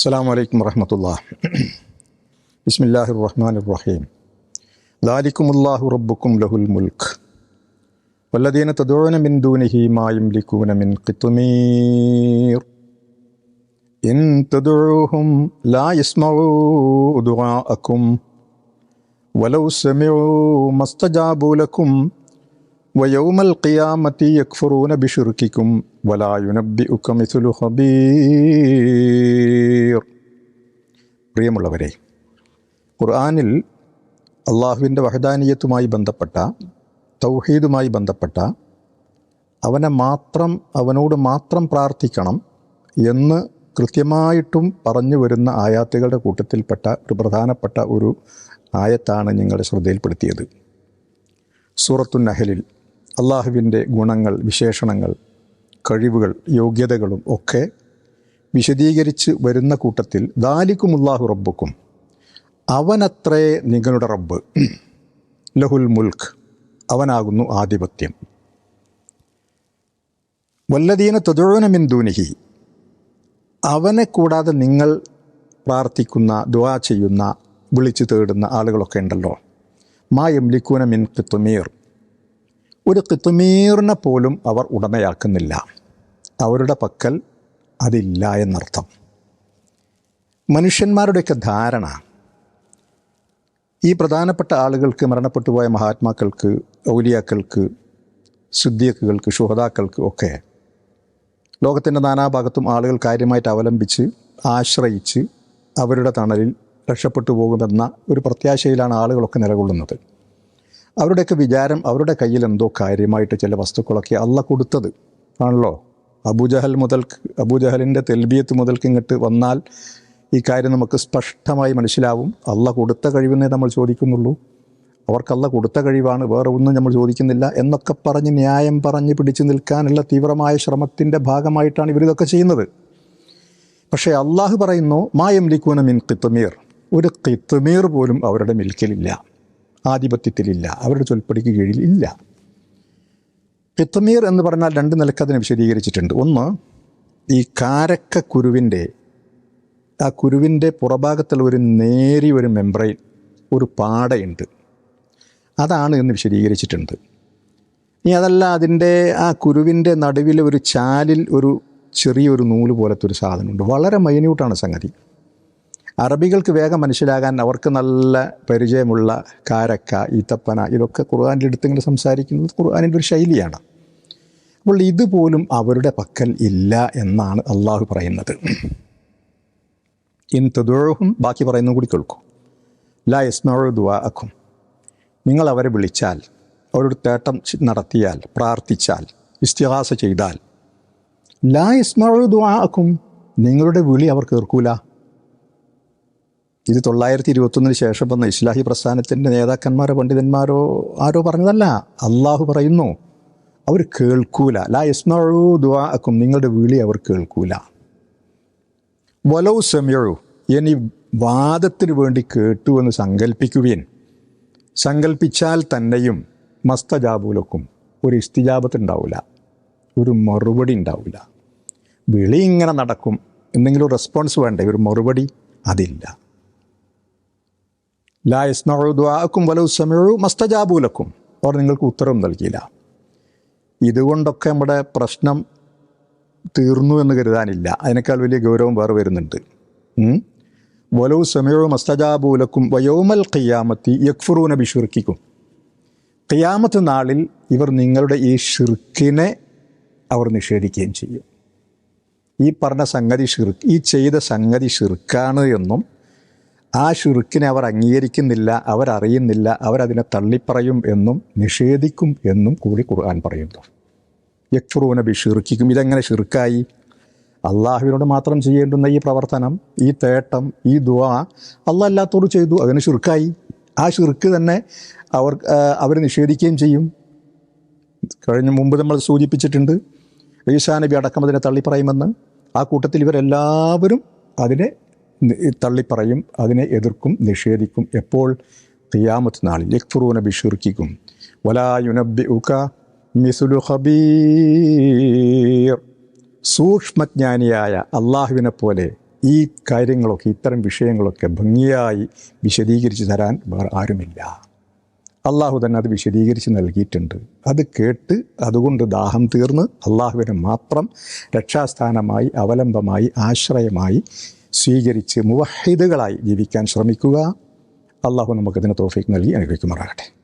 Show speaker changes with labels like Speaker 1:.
Speaker 1: السلام عليكم ورحمة الله بسم الله الرحمن الرحيم ذلكم الله ربكم له الملك والذين تدعون من دونه ما يملكون من قطمير إن تدعوهم لا يسمعوا دعاءكم ولو سمعوا ما استجابوا لكم വയോമൽ ഖിയാമത്തി യക്ഫുറൂന ബിഷുർക്കിക്കും വലായുനബി ഉക്കമിസുലു പ്രിയമുള്ളവരെ ഖുർആാനിൽ അള്ളാഹുവിന്റെ വഹദാനീയത്തുമായി ബന്ധപ്പെട്ട തൗഹീദുമായി ബന്ധപ്പെട്ട അവനെ മാത്രം അവനോട് മാത്രം പ്രാർത്ഥിക്കണം എന്ന് കൃത്യമായിട്ടും പറഞ്ഞു വരുന്ന ആയാത്തുകളുടെ കൂട്ടത്തിൽപ്പെട്ട ഒരു പ്രധാനപ്പെട്ട ഒരു ആയത്താണ് നിങ്ങളുടെ ശ്രദ്ധയിൽപ്പെടുത്തിയത്. സൂറത്തുനഹലിൽ അള്ളാഹുവിന്റെ ഗുണങ്ങൾ വിശേഷണങ്ങൾ കഴിവുകൾ യോഗ്യതകളും ഒക്കെ വിശദീകരിച്ച് വരുന്ന കൂട്ടത്തിൽ ദാലിക്കും അള്ളാഹു റബ്ബുക്കും അവനത്രേ നിങ്ങളുടെ റബ്ബ് ലഹുൽ മുൽക്ക് അവനാകുന്നു ആധിപത്യം. വല്ലതീന തൊതുഴന ദൂനിഹി അവനെ കൂടാതെ നിങ്ങൾ പ്രാർത്ഥിക്കുന്ന ദുവാ ചെയ്യുന്ന വിളിച്ചു തേടുന്ന ആളുകളൊക്കെ ഉണ്ടല്ലോ. മാ യംലിക്കൂന മിൻ കിത്തുമീർ ഒരു കിത്തുമീറിനെ പോലും അവർ ഉടമയാക്കുന്നില്ല. അവരുടെ പക്കൽ അതില്ല എന്നർത്ഥം. മനുഷ്യന്മാരുടെയൊക്കെ ധാരണ ഈ പ്രധാനപ്പെട്ട ആളുകൾക്ക് മരണപ്പെട്ടു പോയ മഹാത്മാക്കൾക്ക് ഔലിയാക്കൾക്ക് സിദ്ദീഖുകൾക്ക് ശുഹതാക്കൾക്ക് ഒക്കെ ലോകത്തിന്റെ നാനാഭാഗത്തും ആളുകൾ കാര്യമായിട്ട് അവലംബിച്ച് ആശ്രയിച്ച് അവരുടെ തണലിൽ രക്ഷപ്പെട്ടു പോകുമെന്ന ഒരു പ്രത്യാശയിലാണ് ആളുകളൊക്കെ നിലകൊള്ളുന്നത്. അവരുടെയൊക്കെ വിചാരം അവരുടെ കയ്യിൽ എന്തോ കാര്യമായിട്ട് ചില വസ്തുക്കളൊക്കെ അല്ല കൊടുത്തത്. ആണല്ലോ? അബുജഹൽ മുതൽ അബുജഹലിന്റെ തെൽബിയത്ത് മുതൽക്ക് ഇങ്ങോട്ട് വന്നാൽ ഈ കാര്യം നമുക്ക് സ്പഷ്ടമായി മനസ്സിലാവും. അല്ല കൊടുത്ത കഴിവെന്നേ നമ്മൾ ചോദിക്കുന്നുള്ളൂ. അവർക്കല്ല കൊടുത്ത കഴിവാണ് വേറെ ഒന്നും നമ്മൾ ചോദിക്കുന്നില്ല എന്നൊക്കെ പറഞ്ഞ് ന്യായം പറഞ്ഞ് പിടിച്ചു നിൽക്കാനുള്ള തീവ്രമായ ശ്രമത്തിന്റെ ഭാഗമായിട്ടാണ് ഇവരിതൊക്കെ ചെയ്യുന്നത്. പക്ഷേ അള്ളാഹു പറയുന്നു മായം ലിക്കൂന മിൻ കിത്തുമീർ ഒരു കിത്തുമീർ പോലും അവരുടെ മിൽക്കിലില്ല. ആധിപത്യത്തിലില്ല. അവരുടെ ചൊൽപ്പടിക്ക് കീഴിൽ ഇല്ല. പിത്തമീർ എന്ന് പറഞ്ഞാൽ രണ്ട് നിലയ്ക്ക് അതിനെ വിശദീകരിച്ചിട്ടുണ്ട്. ഒന്ന് ഈ കാരക്ക കുരുവിന്റെ ആ കുരുവിന്റെ പുറഭാഗത്തുള്ള ഒരു നേരിയ ഒരു മെമ്പ്രൈൻ ഒരു പാടയുണ്ട്. അതാണ് എന്ന് വിശദീകരിച്ചിട്ടുണ്ട്. ഇനി അതല്ല അതിന്റെ ആ കുരുവിന്റെ നടുവിൽ ഒരു ചാലിൽ ഒരു ചെറിയൊരു നൂൽ പോലത്തെ ഒരു സാധനമുണ്ട്. വളരെ മൈന്യൂട്ടാണ് സംഗതി. അറബികൾക്ക് വേഗം മനസ്സിലാകാൻ അവർക്ക് നല്ല പരിചയമുള്ള കാരക്ക ഈത്തപ്പന ഇതൊക്കെ ഖുർആാനിൽ എടുത്തിങ്ങനെ സംസാരിക്കുന്നത് ഖുർആാനിന്റെ ഒരു ശൈലിയാണ്. അപ്പോൾ ഇതുപോലും അവരുടെ പക്കൽ ഇല്ല എന്നാണ് അള്ളാഹു പറയുന്നത്. ഇൻ തുതുഴഹും ബാക്കി പറയുന്നതും കൂടി കേൾക്കും. ലാ യസ്മഴു ദുവാക്കും നിങ്ങൾ അവരെ വിളിച്ചാൽ അവരോട് തേട്ടം നടത്തിയാൽ പ്രാർത്ഥിച്ചാൽ ഇസ്തിഹാസ ചെയ്താൽ ലാ യസ്മഴു ദുവാക്കും നിങ്ങളുടെ വിളി അവർ കേൾക്കൂല. ഇത് തൊള്ളായിരത്തി ഇരുപത്തൊന്നിന് ശേഷം വന്ന ഇസ്ലാഹി പ്രസ്ഥാനത്തിന്റെ നേതാക്കന്മാരോ പണ്ഡിതന്മാരോ ആരോ പറഞ്ഞതല്ല. അള്ളാഹു പറയുന്നു അവർ കേൾക്കൂല. ലാ യസ്മഴു ദുവാക്കും നിങ്ങളുടെ വിളി അവർ കേൾക്കൂല. വലൗ സമയഴു ഇനി വാദത്തിന് വേണ്ടി കേട്ടു എന്ന് സങ്കല്പിക്കുകയും സങ്കല്പിച്ചാൽ തന്നെയും മസ്തജാബൂലക്കും ഒരു ഇസ്തിജാബത്ത് ഉണ്ടാവില്ല ഒരു മറുപടി ഉണ്ടാവില്ല വിളി ഇങ്ങനെ നടക്കും. എന്തെങ്കിലും റെസ്പോൺസ് വേണ്ടേ? ഒരു മറുപടി അതില്ല. ലാ യസ്മഴുദ്വാക്കും വലു സമയു മസ്തജാബൂലക്കും അവർ നിങ്ങൾക്ക് ഉത്തരം നൽകിയില്ല. ഇതുകൊണ്ടൊക്കെ നമ്മുടെ പ്രശ്നം തീർന്നു എന്ന് കരുതാനില്ല. അതിനേക്കാൾ വലിയ ഗൗരവം വേറെ വരുന്നുണ്ട്. വലവ് സമയോ മസ്തജാബൂലക്കും വയോമൽ ഖിയാമത്തി യക്ഫുറൂന ബിഷുർക്കിക്കും. ഖിയാമത്ത് നാളിൽ ഇവർ നിങ്ങളുടെ ഈ ഷിർക്കിനെ അവർ നിഷേധിക്കുകയും ചെയ്യും. ഈ പറഞ്ഞ സംഗതി ഷിർക്ക് ഈ ചെയ്ത സംഗതി ഷിർക്കാണ് എന്നും ആ ഷിർക്കിനെ അവർ അംഗീകരിക്കുന്നില്ല അവരറിയുന്നില്ല അവരതിനെ തള്ളിപ്പറയും എന്നും നിഷേധിക്കും എന്നും കൂടി ഖുർആൻ പറയുന്നു. യക്ഷുറൂന ബി ഷിർക്കിക്കും ഇതെങ്ങനെ ഷിർക്കായി അള്ളാഹുവിനോട് മാത്രം ചെയ്യേണ്ടുന്ന ഈ പ്രവർത്തനം ഈ തേട്ടം ഈ ദുആ അള്ളാഹ് അല്ലാത്തവർ ചെയ്തു അതിന് ഷിർക്കായി ആ ഷിർക്ക് തന്നെ അവർ അവർ നിഷേധിക്കുകയും ചെയ്യും. കഴിഞ്ഞ മുമ്പ് നമ്മൾ സൂചിപ്പിച്ചിട്ടുണ്ട് ഈശാനബി അടക്കം അതിനെ തള്ളിപ്പറയുമെന്ന്. ആ കൂട്ടത്തിൽ ഇവരെല്ലാവരും അതിനെ തള്ളിപ്പറയും അതിനെ എതിർക്കും നിഷേധിക്കും. എപ്പോൾ? തിയാമത്ത് നാളിൽ. യക്ഫുറൂന ബിഷുർക്കിക്കും. വലായുനബി ഉക മിസുലു ഹബീർ സൂക്ഷ്മജ്ഞാനിയായ അള്ളാഹുവിനെ പോലെ ഈ കാര്യങ്ങളൊക്കെ ഇത്തരം വിഷയങ്ങളൊക്കെ ഭംഗിയായി വിശദീകരിച്ച് തരാൻ വേറെ ആരുമില്ല. അള്ളാഹു തന്നെ അത് വിശദീകരിച്ച് നൽകിയിട്ടുണ്ട്. അത് കേട്ട് അതുകൊണ്ട് ദാഹം തീർന്ന് അള്ളാഹുവിനെ മാത്രം രക്ഷാസ്ഥാനമായി അവലംബമായി ആശ്രയമായി സ്വീകരിച്ച് മുവഹിദുകളായി ജീവിക്കാൻ ശ്രമിക്കുക. അള്ളാഹു നമുക്കതിന് തോഫിക്ക് നൽകി അനുഗ്രഹിക്കുമാറാകട്ടെ.